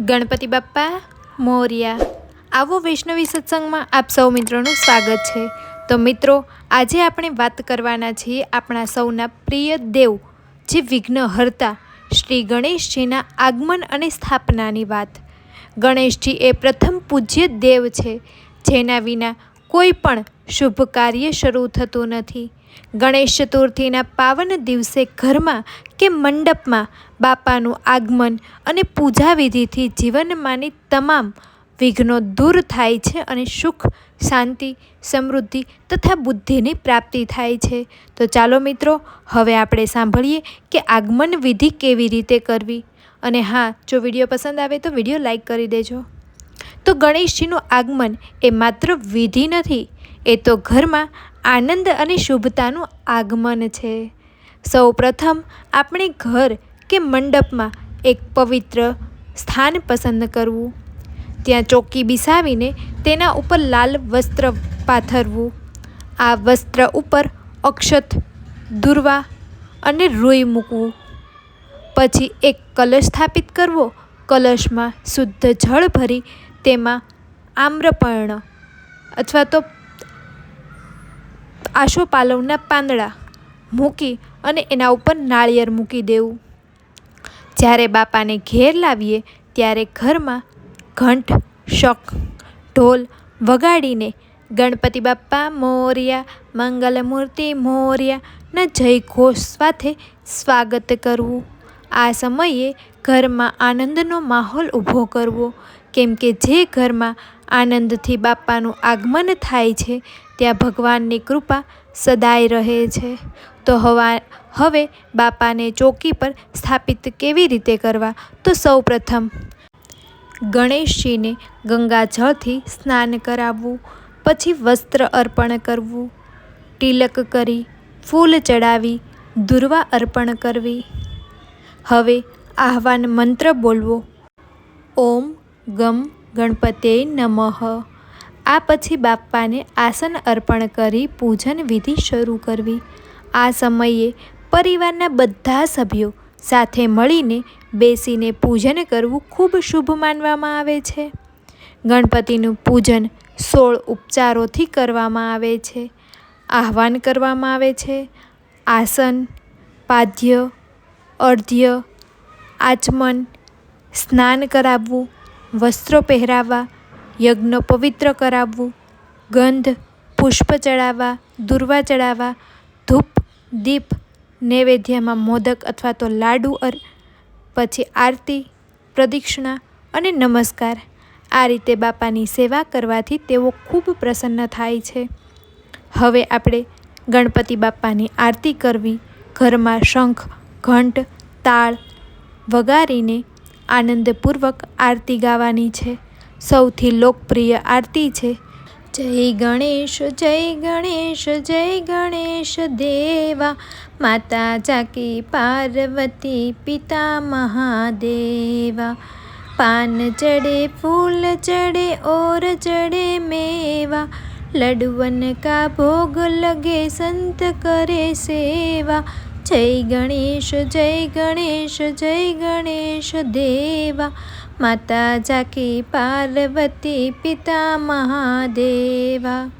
ગણપતિ બાપ્પા, મોર્યા. આવો વૈષ્ણવી સત્સંગમાં આપ સૌ મિત્રોનું સ્વાગત છે. તો મિત્રો, આજે આપણે વાત કરવાના છીએ આપણા સૌના પ્રિય દેવ, જે વિઘ્નહર્તા શ્રી ગણેશજીના આગમન અને સ્થાપનાની વાત. ગણેશજી એ પ્રથમ પૂજ્ય દેવ છે, જેના વિના કોઈ પણ શુભ કાર્ય શરૂ થતું નથી. ગણેશ ચતુર્થીના પાવન દિવસે ઘરમાં કે મંડપમાં બાપાનું આગમન અને પૂજા વિધિથી જીવનમાંની તમામ વિઘ્નો દૂર થાય છે અને સુખ, શાંતિ, સમૃદ્ધિ તથા બુદ્ધિની પ્રાપ્તિ થાય છે. તો ચાલો મિત્રો, હવે આપણે સાંભળીએ કે આગમન વિધિ કેવી રીતે કરવી. અને હા, જો વીડિયો પસંદ આવે તો વીડિયો લાઈક કરી દેજો. તો ગણેશજીનું આગમન એ માત્ર વિધિ નથી, એ તો ઘરમાં આનંદ અને શુભતાનું આગમન છે. સૌ પ્રથમ આપણે ઘર કે મંડપમાં એક પવિત્ર સ્થાન પસંદ કરવું. ત્યાં ચોકી બિસાવીને તેના ઉપર લાલ વસ્ત્ર પાથરવું. આ વસ્ત્ર ઉપર અક્ષત, દુર્વા અને રૂઈ મૂકવું. પછી એક કલશ સ્થાપિત કરવો, કલશમાં શુદ્ધ જળ ભરી તેમાં આમ્રપર્ણ અથવા તો આસોપાલવના પાંદડા મૂકી અને એના ઉપર નાળિયેર મૂકી દેવું. જ્યારે બાપાને ઘેર લાવીએ, ત્યારે ઘરમાં ઘંટ, શક, ઢોલ વગાડીને ગણપતિ બાપ્પા, મોર્યા મંગલમૂર્તિ મોર્યાના જય ઘોષ સાથે સ્વાગત કરવું. આ સમયે ઘરમાં આનંદનો માહોલ ઊભો કરવો. કેમ કે જે ઘરમાં આનંદથી બાપાનું આગમન થાય છે, ત્યાં ભગવાનની કૃપા સદાય રહે છે. તો હવા, હવે બાપાને ચોકી પર સ્થાપિત કેવી રીતે કરવા? તો સૌ પ્રથમ ગણેશજીને ગંગાજળથી સ્નાન કરાવવું, પછી વસ્ત્ર અર્પણ કરવું, તિલક કરી, ફૂલ ચડાવી, દુર્વા અર્પણ કરવી. હવે આહ્વાન મંત્ર બોલવો. ઓમ ગમ ગણપતે નમઃ. આ પછી બાપ્પાને આસન અર્પણ કરી પૂજન વિધિ શરૂ કરવી. આ સમયે પરિવારના બધા સભ્યો સાથે મળીને બેસીને પૂજન કરવું ખૂબ શુભ માનવામાં આવે છે. ગણપતિનું પૂજન સોળ ઉપચારોથી કરવામાં આવે છે. આહ્વાન કરવામાં આવે છે. આસન પાધ્ય અર્ધ્ય આચમન, સ્નાન કરાવવું, વસ્ત્રો પહેરાવવા, યજ્ઞ પવિત્ર કરાવવું, ગંધ, પુષ્પ ચડાવવા, દુર્વા ચડાવવા, ધૂપ, દીપ, નૈવેદ્યમાં મોદક અથવા તો લાડુ અર, પછી આરતી, પ્રદક્ષિણા અને નમસ્કાર. આ રીતે બાપાની સેવા કરવાથી તેઓ ખૂબ પ્રસન્ન થાય છે. હવે આપણે ગણપતિ બાપાની આરતી કરવી. ઘરમાં શંખ, ઘંટ, તાળ વગાડીને આનંદપૂર્વક આરતી ગાવાની છે. સૌથી લોકપ્રિય આરતી છે, જય ગણેશ જય ગણેશ જય ગણેશ દેવા, માતા જાકી પાર્વતી પિતા મહાદેવા. પાન ચડે, ફૂલ ચડે, ઓર ચડે મેવા. લડવન કા ભોગ લગે, સંત કરે સેવા. જય ગણેશ જય ગણેશ જય ગણેશ દેવા. માતા જાકી પાર્વતી પિતા મહાદેવા.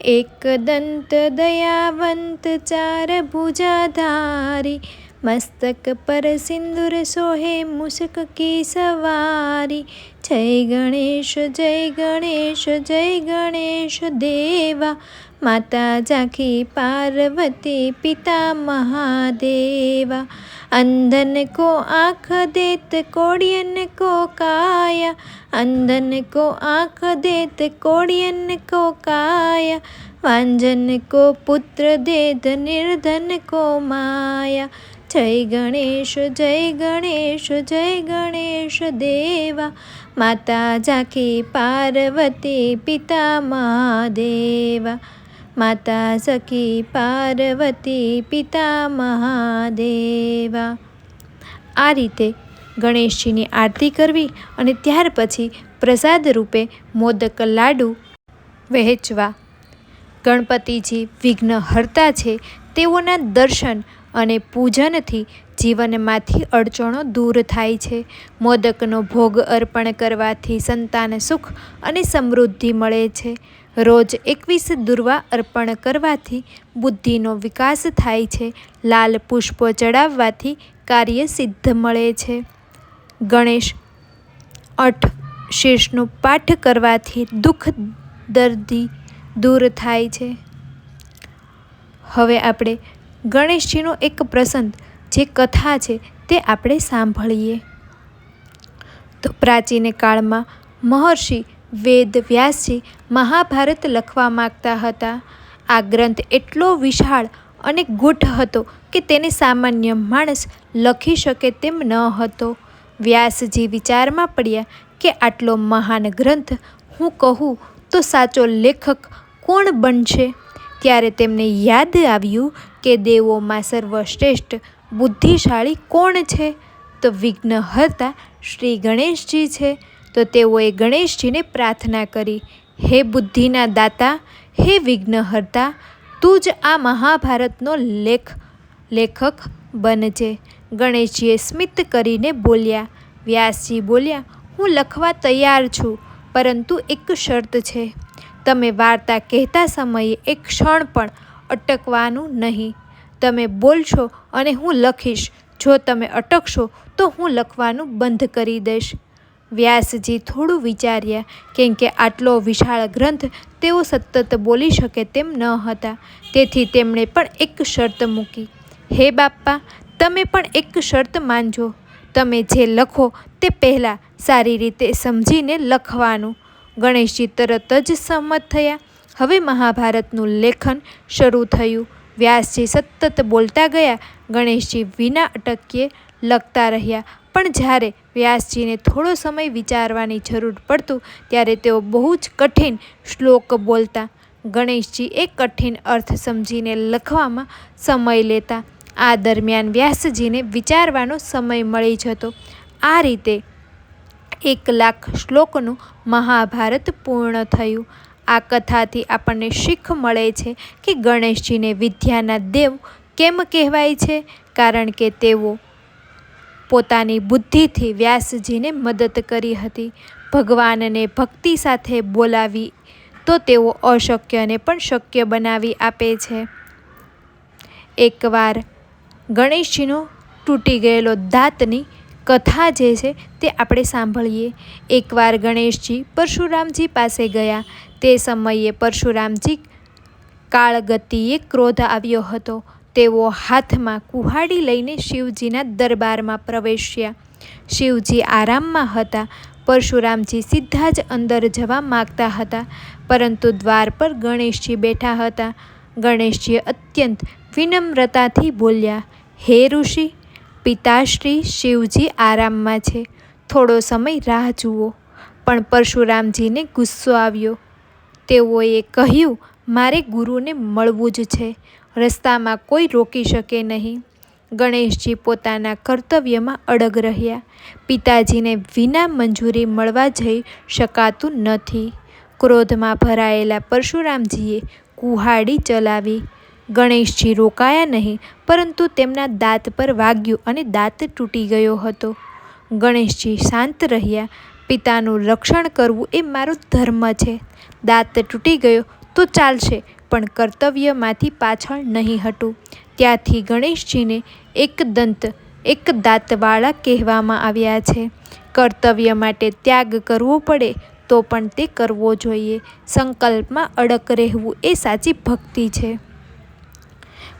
એક દંત દયાવંત, ચાર ભુજાધારી. મસ્તક પર સિંદૂર સોહે, મુસક કી સવારી. જય ગણેશ જય ગણેશ જય ગણેશ દેવા. માતા જાખી પાર્વતી પિતા મહાદેવા. અંધન કો આંખ દેત કોડિયન કો કાયા. અંધન કો આંખ દેત કોડિયન કો કાયા. વાંજન કો પુત્ર દેત નિર્ધન કો માયા. જય ગણેશ જય ગણેશ જય ગણેશ દેવા. માતા જાખી પાર્વતી પિતા મહાદેવા. માતા સખી પાર્વતી પિતા મહાદેવા. આ રીતે ગણેશજીની આરતી કરવી અને ત્યાર પછી પ્રસાદ રૂપે મોદક લાડુ વહેંચવા. ગણપતિજી વિઘ્નહર્તા છે તેઓના દર્શન અને પૂજનથી જીવનમાંથી અડચણો દૂર થાય છે. મોદકનો ભોગ અર્પણ કરવાથી સંતાન સુખ અને સમૃદ્ધિ મળે છે. રોજ એકવીસ દુર્વા અર્પણ કરવાથી બુદ્ધિનો વિકાસ થાય છે. લાલ પુષ્પો ચડાવવાથી કાર્ય સિદ્ધ મળે છે. ગણેશ અઠ શીર્ષનો પાઠ કરવાથી દુઃખ દર્દી દૂર થાય છે. હવે આપણે ગણેશજીનો એક પ્રસંગ, જે કથા છે, તે આપણે સાંભળીએ. તો પ્રાચીન કાળમાં મહર્ષિ વેદ વ્યાસજી મહાભારત લખવા માગતા હતા. આ ગ્રંથ એટલો વિશાળ અને ગૂઢ હતો કે તેને સામાન્ય માણસ લખી શકે તેમ ન હતો. વ્યાસજી વિચારમાં પડ્યા કે આટલો મહાન ગ્રંથ હું કહું તો સાચો લેખક કોણ બનશે? ત્યારે તેમને યાદ આવ્યું કે દેવોમાં સર્વશ્રેષ્ઠ બુદ્ધિશાળી કોણ છે? તો વિઘ્નહર્તા શ્રી ગણેશજી છે. તો તેઓએ ગણેશજીને પ્રાર્થના કરી, હે બુદ્ધિના દાતા, હે વિઘ્નહર્તા, તું જ આ મહાભારતનો લેખ, લેખક બનજે. ગણેશજીએ સ્મિત કરીને બોલ્યા, વ્યાસજી બોલ્યા, હું લખવા તૈયાર છું, પરંતુ એક શરત છે. તમે વાર્તા કહેતા સમયે એક ક્ષણ પણ અટકવાનું નહીં. તમે બોલશો અને હું લખીશ. જો તમે અટકશો, તો હું લખવાનું બંધ કરી દઈશ. વ્યાસજી થોડું વિચાર્યા, કેમ કે આટલો વિશાળ ગ્રંથ તેઓ સતત બોલી શકે તેમ ન હતા. તેથી તેમણે પણ એક શરત મૂકી. હે બાપ્પા, તમે પણ એક શરત માનજો. તમે જે લખો તે પહેલાં સારી રીતે સમજીને લખવાનું. ગણેશજી તરત જ સંમત થયા. હવે મહાભારતનું લેખન શરૂ થયું. વ્યાસજી સતત બોલતા ગયા. ગણેશજી વિના અટક્યે લખતા રહ્યા. પણ જ્યારે વ્યાસજીને થોડો સમય વિચારવાની જરૂર પડતું, ત્યારે તેઓ બહુ જ કઠિન શ્લોક બોલતા. ગણેશજી એ કઠિન અર્થ સમજીને લખવામાં સમય લેતા. આ દરમિયાન વ્યાસજીને વિચારવાનો સમય મળી જતો. આ રીતે એક લાખ શ્લોકનું મહાભારત પૂર્ણ થયું. આ કથાથી આપણને શીખ મળે છે કે ગણેશજીને વિદ્યાના દેવ કેમ કહેવાય છે? કારણ કે તેઓ પોતાની બુદ્ધિથી વ્યાસજીને મદદ કરી હતી. ભગવાનને ભક્તિ સાથે બોલાવી તો તેઓ અશક્યને પણ શક્ય બનાવી આપે છે. એકવાર ગણેશજીનો તૂટી ગયેલો દાંતની કથા જે છે તે આપણે સાંભળીએ. એકવાર ગણેશજી પરશુરામજી પાસે ગયા. તે સમયે પરશુરામજી કાળગતિએ ક્રોધ આવ્યો હતો. તેઓ હાથમાં કુહાડી લઈને શિવજીના દરબારમાં પ્રવેશ્યા. શિવજી આરામમાં હતા. પરશુરામજી સીધા જ અંદર જવા માગતા હતા, પરંતુ દ્વાર પર ગણેશજી બેઠા હતા. ગણેશજી અત્યંત વિનમ્રતાથી બોલ્યા, હે ઋષિ, પિતાશ્રી, શિવજી આરામમાં છે. થોડો સમય રાહ જુઓ. પણ પરશુરામજીને ગુસ્સો આવ્યો. તેઓએ કહ્યું, મારે ગુરુને મળવું જ છે. રસ્તામાં કોઈ રોકી શકે નહીં. ગણેશજી પોતાના કર્તવ્યમાં અડગ રહ્યા. પિતાજીને વિના મંજૂરી મળવા જઈ શકાતું નથી. ક્રોધમાં ભરાયેલા પરશુરામજીએ કુહાડી ચલાવી. ગણેશજી રોકાયા નહીં, પરંતુ તેમના દાંત પર વાગ્યું અને દાંત તૂટી ગયો હતો. ગણેશજી શાંત રહ્યા. પિતાનું રક્ષણ કરવું એ મારો ધર્મ છે. દાંત તૂટી ગયો તો ચાલશે પણ કર્તવ્યમાંથી પાછળ નહીં હટું ત્યાંથી ગણેશજીને એક દંત, એક દાંતવાળા કહેવામાં આવ્યા છે. કર્તવ્ય માટે ત્યાગ કરવો પડે તો પણ તે કરવો જોઈએ. સંકલ્પમાં અડક રહેવું એ સાચી ભક્તિ છે.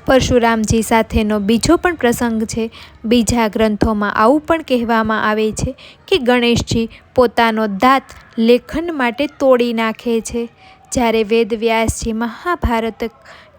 પરશુરામજી સાથેનો બીજો પણ પ્રસંગ છે. બીજા ગ્રંથોમાં આવું પણ કહેવામાં આવે છે કે ગણેશજી પોતાનો દાંત લેખન માટે તોડી નાખે છે. જ્યારે વેદવ્યાસજી મહાભારત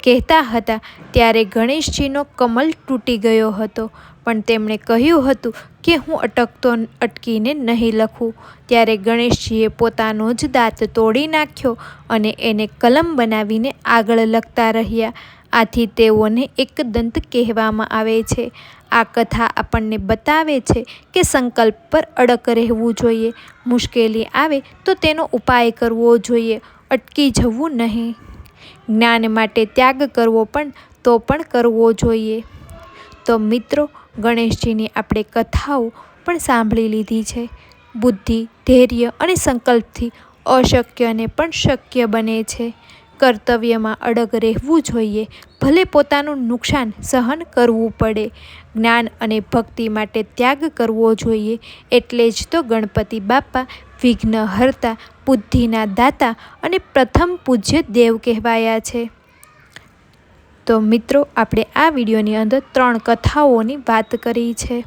કહેતા હતા, ત્યારે ગણેશજીનો કમલ તૂટી ગયો હતો. પણ તેમણે કહ્યું હતું કે, હું અટકતો, અટકીને નહીં લખું. ત્યારે ગણેશજીએ પોતાનો જ દાંત તોડી નાખ્યો અને એને કલમ બનાવીને આગળ લખતા રહ્યા. આથી તેઓને એકદંત કહેવામાં આવે છે. આ કથા આપણને બતાવે છે કે સંકલ્પ પર અડક રહેવું જોઈએ. મુશ્કેલી આવે તો તેનો ઉપાય કરવો જોઈએ. અટકી જવું નહીં. જ્ઞાન માટે ત્યાગ કરવો પણ તો પણ કરવો જોઈએ. તો મિત્રો, ગણેશજીની આપણે કથાઓ પણ સાંભળી લીધી છે. બુદ્ધિ, ધૈર્ય અને સંકલ્પથી અશક્યને પણ શક્ય બને છે. કર્તવ્યમાં અડગ રહેવું જોઈએ. ભલે પોતાનું નુકસાન સહન કરવું પડે. જ્ઞાન અને ભક્તિ માટે ત્યાગ કરવો જોઈએ. એટલે જ તો ગણપતિ બાપા વિઘ્નહર્તા બુદ્ધિના દાતા અને પ્રથમ પૂજ્ય દેવ કહેવાયા છે. તો મિત્રો, આપણે આ વિડીયોની અંદર ત્રણ કથાઓની વાત કરી છે.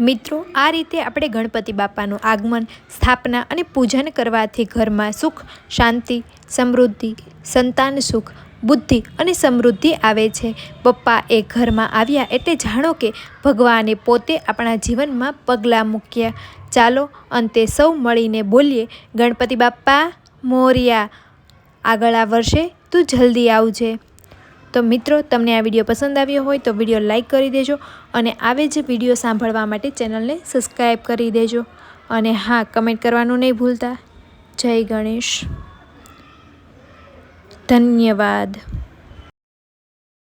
મિત્રો, આ રીતે આપણે ગણપતિ બાપાનું આગમન, સ્થાપના અને પૂજન કરવાથી ઘરમાં સુખ, શાંતિ, સમૃદ્ધિ, સંતાન સુખ બુદ્ધિ અને સમૃદ્ધિ આવે છે. પપ્પા એ ઘરમાં આવ્યા એટલે જાણો કે ભગવાને પોતે આપણા જીવનમાં પગલાં મૂક્યા. ચાલો અંતે સૌ મળીને બોલીએ, ગણપતિ બાપ્પા, મોર્યા, આગળ આ વર્ષે તું જલ્દી આવજે. તો મિત્રો, તમને આ વીડિયો પસંદ આવ્યો હોય તો વીડિયો લાઇક કરી દેજો અને આવે જ વીડિયો સાંભળવા માટે ચેનલને સબસ્ક્રાઈબ કરી દેજો. અને હા, કમેન્ટ કરવાનું નહીં ભૂલતા. જય ગણેશ. ધન્યવાદ.